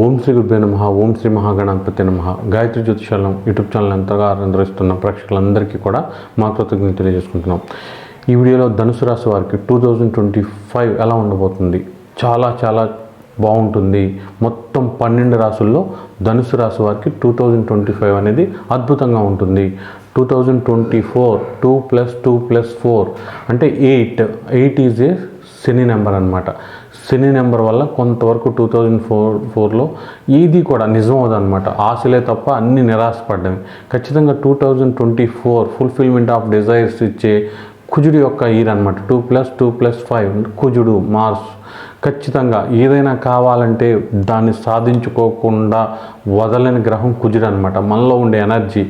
ఓం శ్రీ గురుభ్యో నమ ఓం శ్రీ మహాగణాధిపతి నమ. గాయత్రి జ్యోతిషాలం యూట్యూబ్ ఛానల్ ఎంతగా ఆనందరిస్తున్న ప్రేక్షకులందరికీ కూడా మా కృతజ్ఞతలు తెలియజేసుకుంటున్నాం. ఈ వీడియోలో ధనుసు రాశి వారికి టూ థౌజండ్ ట్వంటీ ఫైవ్ ఎలా ఉండబోతుంది? చాలా చాలా బాగుంటుంది. మొత్తం పన్నెండు రాసుల్లో ధనుసు రాశి వారికి టూ థౌజండ్ ట్వంటీ ఫైవ్ అనేది అద్భుతంగా ఉంటుంది. Two thousand twenty four two plus two plus four అంటే eight eight is a Shani number అనమాట శని నెంబర్ వల్ల కొంతవరకు టూ థౌజండ్ ఫోర్ ఫోర్లో ఇది కూడా నిజం అనమాట ఆశలే తప్ప అన్ని నిరాశపడ్డవి ఖచ్చితంగా two thousand twenty four fulfilment of desires ఇచ్చే కుజుడు యొక్క ఇయర్ అనమాట two plus two plus five కుజుడు మార్స్. ఖచ్చితంగా ఏదైనా కావాలంటే దాన్ని సాధించుకోకుండా వదలని గ్రహం కుజుడు అనమాట మనలో ఉండే ఎనర్జీ.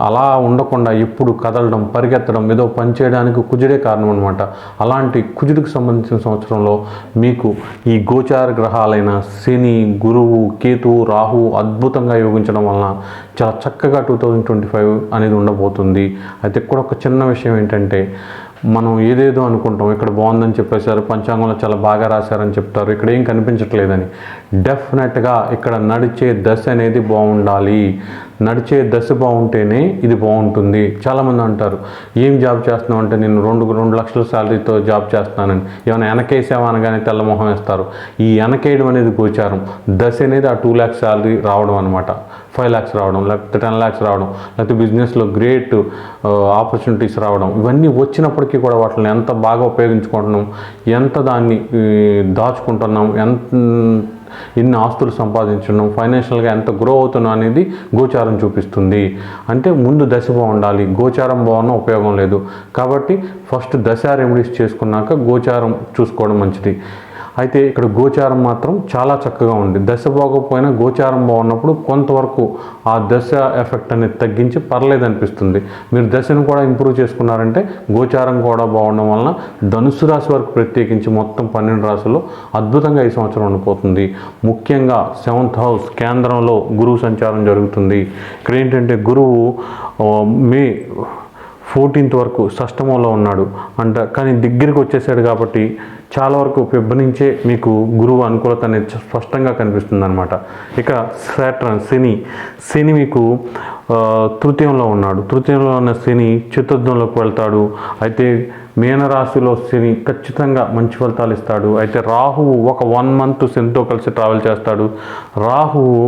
అలా ఉండకుండా ఎప్పుడు కదలడం పరిగెత్తడం ఏదో పని చేయడానికి కుజుడే కారణం అనమాట అలాంటి కుజుడికి సంబంధించిన సంవత్సరంలో మీకు ఈ గోచార గ్రహాలైన శని గురువు కేతువు రాహు అద్భుతంగా యోగించడం వలన చాలా చక్కగా టూ థౌజండ్ ట్వంటీ ఫైవ్ అనేది ఉండబోతుంది. అయితే ఇక్కడ ఒక చిన్న విషయం ఏంటంటే మనం ఏదేదో అనుకుంటాం ఇక్కడ బాగుందని చెప్పేశారు పంచాంగంలో చాలా బాగా రాశారని చెప్తారు ఇక్కడ ఏం కనిపించట్లేదని. డెఫినెట్గా ఇక్కడ నడిచే దశ అనేది బాగుండాలి. నడిచే దశ బాగుంటేనే ఇది బాగుంటుంది. చాలామంది అంటారు ఏం జాబ్ చేస్తున్నావు? అంటే నేను రెండు రెండు లక్షల శాలరీతో జాబ్ చేస్తున్నానని. ఏమైనా వెనకేసావా అనగానే తెల్లమొహం వేస్తారు. ఈ వెనకేయడం అనేది గోచారం. దశ అనేది ఆ టూ ల్యాక్స్ శాలరీ రావడం అనమాట ఫైవ్ ల్యాక్స్ రావడం లేకపోతే టెన్ ల్యాక్స్ రావడం లేకపోతే బిజినెస్లో గ్రేట్ ఆపర్చునిటీస్ రావడం ఇవన్నీ వచ్చినప్పటికీ కూడా వాటిని ఎంత బాగా ఉపయోగించుకుంటున్నాం ఎంత దాన్ని దాచుకుంటున్నాం ఎంత ఎన్ని ఆస్తులు సంపాదించున్నాం ఫైనాన్షియల్గా ఎంత గ్రో అవుతున్నాం అనేది గోచారం చూపిస్తుంది. అంటే ముందు దశ బాగుండాలి గోచారం బాగున్న ఉపయోగం లేదు. కాబట్టి ఫస్ట్ దశ రెమెడీస్ చేసుకున్నాక గోచారం చూసుకోవడం మంచిది. అయితే ఇక్కడ గోచారం మాత్రం చాలా చక్కగా ఉంది. దశ బాగోకపోయినా గోచారం బాగున్నప్పుడు కొంతవరకు ఆ దశ ఎఫెక్ట్ అనేది తగ్గించి పర్లేదు అనిపిస్తుంది. మీరు దశను కూడా ఇంప్రూవ్ చేసుకున్నారంటే గోచారం కూడా బాగుండడం వలన ధనుసు రాశి వరకు ప్రత్యేకించి మొత్తం పన్నెండు రాశుల్లో అద్భుతంగా ఈ సంవత్సరం ఉండిపోతుంది. ముఖ్యంగా సెవెంత్ హౌస్ కేంద్రంలో గురువు సంచారం జరుగుతుంది. ఇక్కడ ఏంటంటే గురువు మే ఫోర్టీన్త్ వరకు షష్టమంలో ఉన్నాడు అంట. కానీ దగ్గరికి వచ్చేసాడు కాబట్టి చాలా వరకు పెబ్బనించే మీకు గురువు అనుకూలత అనేది స్పష్టంగా కనిపిస్తుంది అనమాట ఇక శాట్రన్ శని. శని మీకు తృతీయంలో ఉన్నాడు. తృతీయంలో ఉన్న శని చతుర్థంలోకి వెళ్తాడు. అయితే మీనరాశిలో శని ఖచ్చితంగా మంచి ఫలితాలు ఇస్తాడు. అయితే రాహువు ఒక వన్ మంత్ శనితో కలిసి ట్రావెల్ చేస్తాడు. రాహువు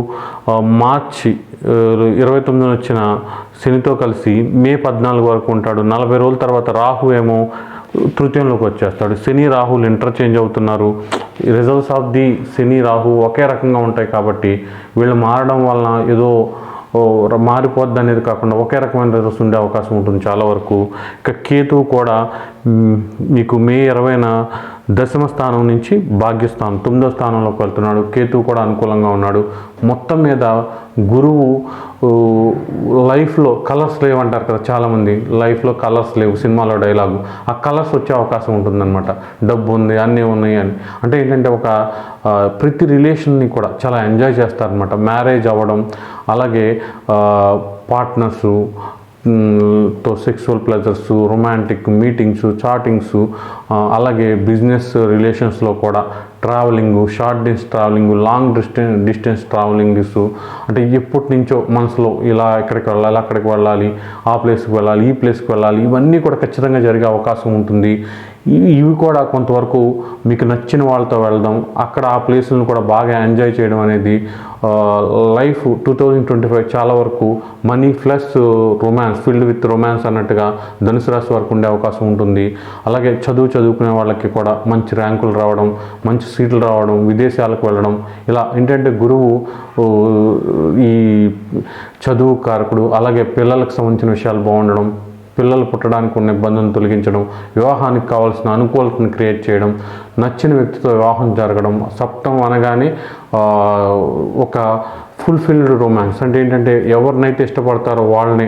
మార్చి ఇరవై తొమ్మిదిన వచ్చిన శనితో కలిసి మే పద్నాలుగు వరకు ఉంటాడు. నలభై రోజుల తర్వాత రాహు ఏమో తృతీయంలోకి వచ్చేస్తాడు. శని రాహులు ఇంటర్చేంజ్ అవుతున్నారు. Results of the Shani Rahu ఒకే రకంగా ఉంటాయి కాబట్టి వీళ్ళు మారడం వలన ఏదో మారిపోద్ది అనేది కాకుండా ఒకే రకమైన రిజల్ట్స్ ఉండే అవకాశం ఉంటుంది చాలా వరకు. ఇక కేతువు కూడా మీకు మే ఇరవైన దశమ స్థానం నుంచి భాగ్యస్థానం తొమ్మిదో స్థానంలోకి వెళ్తున్నాడు. కేతువు కూడా అనుకూలంగా ఉన్నాడు. మొత్తం మీద గురువు లైఫ్లో కలర్స్ లేవు అంటారు కదా చాలామంది. లైఫ్లో కలర్స్ లేవు సినిమాలో డైలాగు. ఆ కలర్స్ వచ్చే అవకాశం ఉంటుందన్నమాట. డబ్బు ఉంది అన్నీ ఉన్నాయి అని. అంటే ఏంటంటే ఒక ప్రతి రిలేషన్ని కూడా చాలా ఎంజాయ్ చేస్తారనమాట మ్యారేజ్ అవ్వడం అలాగే పార్ట్నర్సు తో sexual pleasures romantic meetings chattings అలాగే బిజినెస్ రిలేషన్స్లో కూడా ట్రావెలింగ్ షార్ట్ డిస్ travelling long distance distance travellings అంటే ఎప్పటి నుంచో మనసులో ఇలా ఎక్కడికి వెళ్ళాలి అక్కడికి వెళ్ళాలి ఆ ప్లేస్కి వెళ్ళాలి ఈ ప్లేస్కి వెళ్ళాలి ఇవన్నీ కూడా ఖచ్చితంగా జరిగే అవకాశం ఉంటుంది. ఇవి ఇవి కూడా కొంతవరకు మీకు నచ్చిన వాళ్ళతో వెళ్దాం. అక్కడ ఆ ప్లేసులను కూడా బాగా ఎంజాయ్ చేయడం అనేది life two thousand twenty five చాలా వరకు money plus romance field with romance అన్నట్టుగా ధనుసు రాశి వరకు ఉండే అవకాశం ఉంటుంది. అలాగే చదువు చదువుకునే వాళ్ళకి కూడా మంచి ర్యాంకులు రావడం మంచి సీట్లు రావడం విదేశాలకు వెళ్ళడం. ఇలా ఏంటంటే గురువు ఈ చదువు కారకుడు అలాగే పిల్లలకు సంబంధించిన విషయాలు బాగుండడం పిల్లలు పుట్టడానికి ఉన్న ఇబ్బందులను తొలగించడం వివాహానికి కావాల్సిన అనుకూలతను క్రియేట్ చేయడం నచ్చిన వ్యక్తితో వివాహం జరగడం సప్తం అనగానే ఒక ఫుల్ఫిల్డ్ రొమాన్స్ అంటే ఏంటంటే ఎవరినైతే ఇష్టపడతారో వాళ్ళని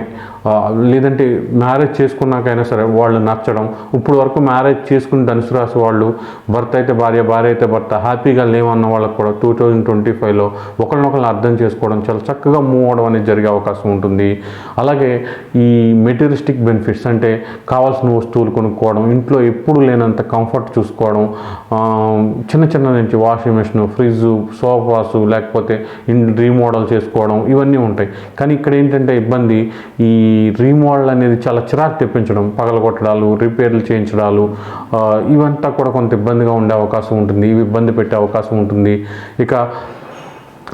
లేదంటే మ్యారేజ్ చేసుకున్నాకైనా సరే వాళ్ళు నచ్చడం. ఇప్పుడు వరకు మ్యారేజ్ చేసుకుని ధనుసు రాసి వాళ్ళు భర్త అయితే భార్య భార్య అయితే భర్త హ్యాపీగా లేవన్న వాళ్ళకి కూడా టూ థౌజండ్ ట్వంటీ ఫైవ్లో ఒకరినొకరు అర్థం చేసుకోవడం చాలా చక్కగా మూవ్ అవడం అనేది జరిగే అవకాశం ఉంటుంది. అలాగే ఈ మెటీరియలిస్టిక్ బెనిఫిట్స్ అంటే కావాల్సిన వస్తువులు కొనుక్కోవడం ఇంట్లో ఎప్పుడు లేనంత కంఫర్ట్ చూసుకోవడం చిన్న చిన్న నుంచి వాషింగ్ మిషన్ ఫ్రిడ్జ్ సోఫాసు లేకపోతే ఇన్ రీమోడల్ చేసుకోవడం ఇవన్నీ ఉంటాయి. కానీ ఇక్కడ ఏంటంటే ఇబ్బంది ఈ రీమోడల్ అనేది చాలా చిరాకు తెప్పించడం పగలగొట్టడాలు రిపేర్లు చేయించడాలు ఇవంతా కూడా కొంత ఇబ్బందిగా ఉండే అవకాశం ఉంటుంది ఇవి ఇబ్బంది పెట్టే అవకాశం ఉంటుంది. ఇక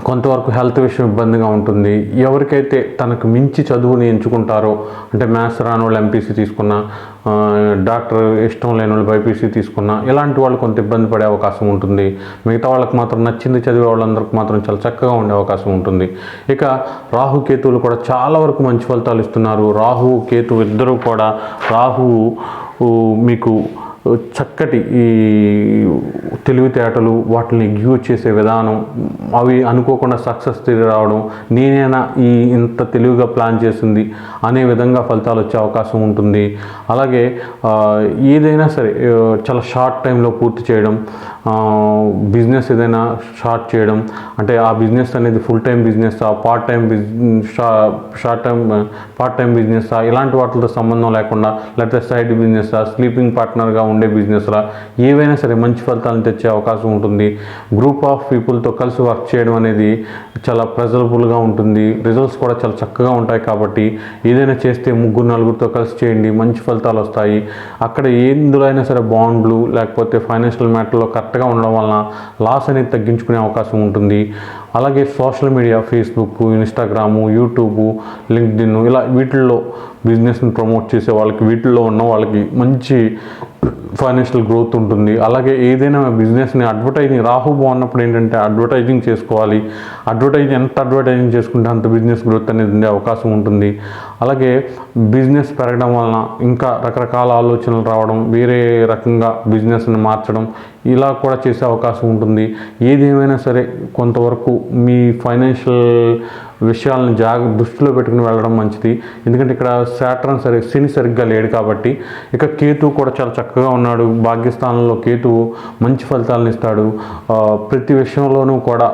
కొంతవరకు హెల్త్ విషయం ఇబ్బందిగా ఉంటుంది. ఎవరికైతే తనకు మించి చదువుని ఎంచుకుంటారో అంటే మ్యాథ్స్ రాని వాళ్ళు ఎంపీసీ తీసుకున్న డాక్టర్ ఇష్టం లేని వాళ్ళు బైపీసీ తీసుకున్న ఇలాంటి వాళ్ళు కొంత ఇబ్బంది పడే అవకాశం ఉంటుంది. మిగతా వాళ్ళకి మాత్రం నచ్చింది చదివే వాళ్ళందరికీ మాత్రం చాలా చక్కగా ఉండే అవకాశం ఉంటుంది. ఇక రాహు కేతువులు కూడా చాలా వరకు మంచి ఫలితాలు ఇస్తున్నారు. రాహు కేతు ఇద్దరూ కూడా రాహువు మీకు చక్కటి ఈ తెలివితేటలు వాటిని ఎగ్జిక్యూట్ చేసే విధానం అవి అనుకోకుండా సక్సెస్ తిరిగి రావడం నేనైనా ఈ ఇంత తెలివిగా ప్లాన్ చేసింది అనే విధంగా ఫలితాలు వచ్చే అవకాశం ఉంటుంది. అలాగే ఏదైనా సరే చాలా షార్ట్ టైంలో పూర్తి చేయడం బిజినెస్ ఏదైనా స్టార్ట్ చేయడం అంటే ఆ బిజినెస్ అనేది full time business part time business short time part time business ఇలాంటి వాటితో సంబంధం లేకుండా లేకపోతే సైడ్ బిజినెస్ స్లీపింగ్ పార్ట్నర్గా ఉండే బిజినెస్లా ఏవైనా సరే మంచి ఫలితాలను తెచ్చే అవకాశం ఉంటుంది. గ్రూప్ ఆఫ్ పీపుల్తో కలిసి వర్క్ చేయడం అనేది చాలా ప్రెజరబుల్గా ఉంటుంది. రిజల్ట్స్ కూడా చాలా చక్కగా ఉంటాయి కాబట్టి ఏదైనా చేస్తే ముగ్గురు నలుగురితో కలిసి చేయండి మంచి ఫలితాలు వస్తాయి. అక్కడ ఎందులో అయినా సరే బాండ్లు లేకపోతే ఫైనాన్షియల్ మ్యాటర్లో కరెక్ట్గా ఉండడం వలన లాస్ అనేది తగ్గించుకునే అవకాశం ఉంటుంది. అలాగే social media Facebook Instagram YouTube LinkedIn ఇలా వీటిల్లో బిజినెస్ని ప్రమోట్ చేసే వాళ్ళకి వీటిల్లో ఉన్న వాళ్ళకి మంచి ఫైనాన్షియల్ గ్రోత్ ఉంటుంది. అలాగే ఏదైనా బిజినెస్ని అడ్వర్టైజింగ్ రాహు బాగున్నప్పుడు ఏంటంటే అడ్వర్టైజింగ్ చేసుకోవాలి. అడ్వర్టైజింగ్ ఎంత అడ్వర్టైజింగ్ చేసుకుంటే అంత బిజినెస్ గ్రోత్ అనేది ఉండే అవకాశం ఉంటుంది. అలాగే బిజినెస్ పెరగడం వలన ఇంకా రకరకాల ఆలోచనలు రావడం వేరే రకంగా బిజినెస్ని మార్చడం ఇలా కూడా చేసే అవకాశం ఉంటుంది. ఏదేమైనా సరే కొంతవరకు మీ ఫైనాన్షియల్ విషయాలను జాగ దృష్టిలో పెట్టుకుని వెళ్ళడం మంచిది. ఎందుకంటే ఇక్కడ శాటర్న్ సరి శని సరిగ్గా లేడు కాబట్టి ఇక కేతు కూడా చాలా చక్కగా ఉన్నాడు. భాగ్యస్థానంలో కేతు మంచి ఫలితాలను ఇస్తాడు. ప్రతి విషయంలోనూ కూడా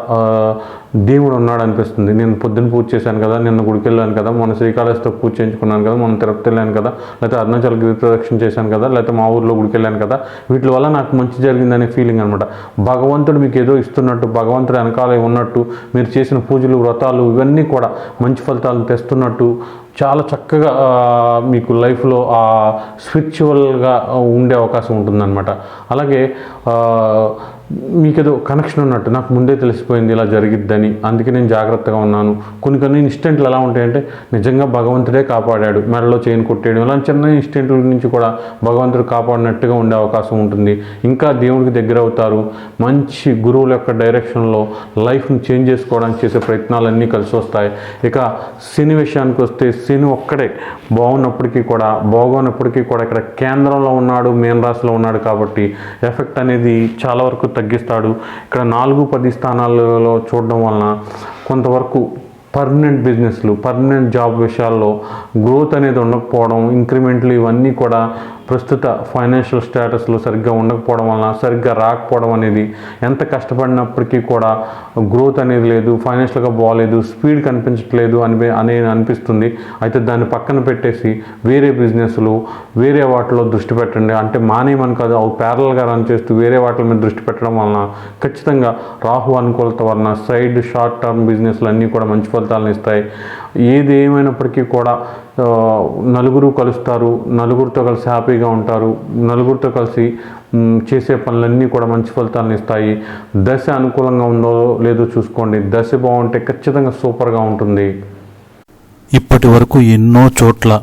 దేవుడు ఉన్నాడు అనిపిస్తుంది. నేను పొద్దున్న పూజ చేశాను కదా నిన్న గుడికి వెళ్ళాను కదా మొన్న శ్రీకాళహస్తితో పూజ చేయించుకున్నాను కదా మొన్న తిరుపతి వెళ్ళాను కదా లేకపోతే అరుణాచల్ గిరి ప్రదక్షిణ చేశాను కదా లేకపోతే మా ఊర్లో గుడికి వెళ్ళాను కదా వీటి వల్ల నాకు మంచి జరిగిందనే ఫీలింగ్ అనమాట భగవంతుడు మీకు ఏదో ఇస్తున్నట్టు భగవంతుడు వెనకాల ఉన్నట్టు మీరు చేసిన పూజలు వ్రతాలు ఇవన్నీ కూడా మంచి ఫలితాలను తెస్తున్నట్టు చాలా చక్కగా మీకు లైఫ్లో ఆ స్పిరిచువల్గా ఉండే అవకాశం ఉంటుందన్నమాట. అలాగే మీకేదో మీకు ఏదో కనెక్షన్ ఉన్నట్టు నాకు ముందే తెలిసిపోయింది ఇలా జరిగిద్దని అందుకే నేను జాగ్రత్తగా ఉన్నాను. కొన్ని కొన్ని ఇన్స్టెంట్లు ఎలా ఉంటాయంటే నిజంగా భగవంతుడే కాపాడాడు మెడలో చైన్ కొట్టేయడం ఇలా చిన్న ఇన్స్టెంట్ల నుంచి కూడా భగవంతుడు కాపాడినట్టుగా ఉండే అవకాశం ఉంటుంది. ఇంకా దేవుడికి దగ్గర అవుతారు మంచి గురువుల యొక్క డైరెక్షన్లో లైఫ్ని చేంజ్ చేసుకోవడానికి చేసే ప్రయత్నాలన్నీ కలిసి వస్తాయి. ఇక శని విషయానికి వస్తే శని ఒక్కడే బాగున్నప్పటికీ కూడా బాగోనప్పటికీ కూడా ఇక్కడ కేంద్రంలో ఉన్నాడు మేన్ రాశిలో ఉన్నాడు కాబట్టి ఎఫెక్ట్ అనేది చాలా వరకు చేస్తాడు. ఇక్కడ నాలుగు పది స్థానాలలో చూడడం వలన కొంతవరకు పర్మనెంట్ బిజినెస్లు పర్మనెంట్ జాబ్ విషయాల్లో గ్రోత్ అనేది ఉండకపోవడం ఇంక్రిమెంట్లు ఇవన్నీ కూడా ప్రస్తుత ఫైనాన్షియల్ స్టేటస్లో సరిగ్గా ఉండకపోవడం వలన సరిగ్గా రాకపోవడం అనేది ఎంత కష్టపడినప్పటికీ కూడా గ్రోత్ అనేది లేదు ఫైనాన్షియల్గా బాగాలేదు స్పీడ్ కనిపించట్లేదు అని అనే అనిపిస్తుంది. అయితే దాన్ని పక్కన పెట్టేసి వేరే బిజినెస్లు వేరే వాటిలో దృష్టి పెట్టండి. అంటే మానేయమని కాదు అవి ప్యారల్గా రన్ చేస్తూ వేరే వాటి మీద దృష్టి పెట్టడం వలన ఖచ్చితంగా రాహు అనుకూలత వలన సైడ్ షార్ట్ టర్మ్ బిజినెస్లు అన్నీ కూడా మంచి ఫలితాలను ఇస్తాయి. ఏది ఏమైనప్పటికీ కూడా నలుగురు కలుస్తారు నలుగురితో కలిసి హ్యాపీగా ఉంటారు నలుగురితో కలిసి చేసే పనులన్నీ కూడా మంచి ఫలితాలను ఇస్తాయి. దశ అనుకూలంగా ఉందో లేదో చూసుకోండి. దశ బాగుంటే ఖచ్చితంగా సూపర్గా ఉంటుంది. ఇప్పటి వరకు ఎన్నో చోట్ల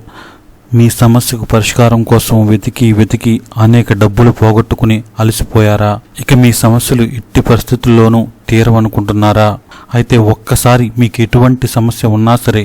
మీ సమస్యకు పరిష్కారం కోసం వెతికి వెతికి అనేక డబ్బులు పోగొట్టుకుని అలసిపోయారా? ఇక మీ సమస్యలు ఎట్టి పరిస్థితుల్లోనూ తీరవనుకుంటున్నారా? అయితే ఒక్కసారి మీకు ఎటువంటి సమస్య ఉన్నా సరే